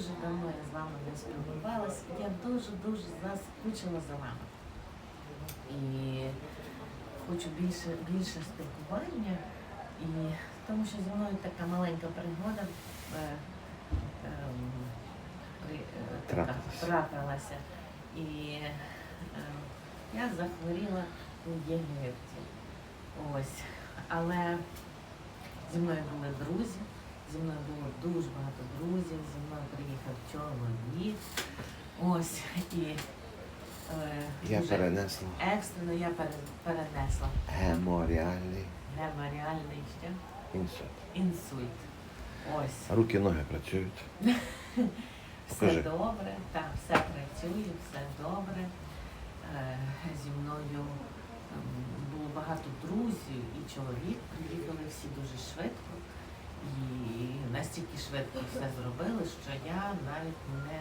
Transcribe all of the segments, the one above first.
дуже давно я з вами не спілкувалася. Я дуже-дуже заскучила за вами. І хочу більше, більше спілкування. І тому що зі мною така маленька пригода е, ем, при, е, така Трапилася. трапилася. І е, я захворіла у Єгипті. Ось. Але зі мною були друзі, зі мною було дуже багато друзів, зі приїхав чоловік. Ось і е, Я перенесла екстрено я перенесла геморіальний геморіальний ще інсульт. інсульт. Ось. Руки, ноги працюють. Все добре, так, все працює, все добре. Е, Зі мною ем, було багато друзів і чоловік. Приїхали всі дуже швидко. І настільки швидко все зробили, що я навіть не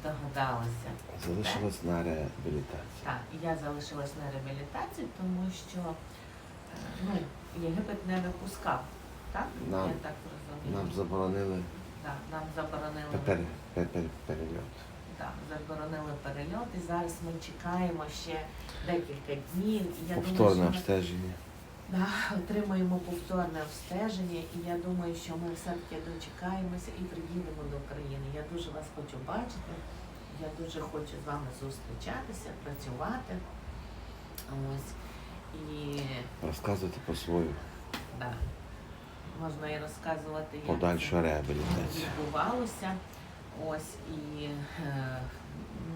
здогадалася. Залишилась на реабілітації. Так, і я залишилась на реабілітації, тому що е, ну, Єгипет не випускав. Так? Нам- я так розумію. Нам заборонили Так, нам заборонили. пер, пер, пер, перельот. Так, заборонили перельот і зараз ми чекаємо ще декілька днів. І я Повторне думаю, що ми обстеження. Да, отримаємо повторне обстеження, і я думаю, що ми все-таки дочекаємося і приїдемо до України. Я дуже вас хочу бачити. Я дуже хочу з вами зустрічатися, працювати. Ось. І Розказувати про свою да, можна і розказувати, як подальшу це реабілітацію. відбувалося. Ось і е,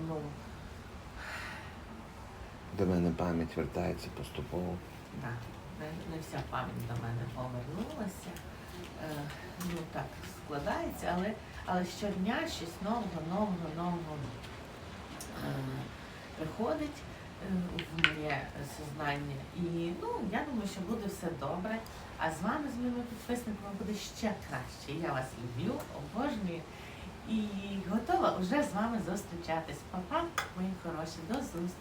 ну. До мене пам'ять вертається поступово. Так, не, вся пам'ять до мене повернулася. Е, ну так складається, але, але щодня щось нового, нового, нового е, приходить е, в моє сознання. І ну, я думаю, що буде все добре. А з вами, з моїми підписниками, буде ще краще. Я вас люблю, обожнюю і готова вже з вами зустрічатись. Па-па, мої хороші, до зустрічі.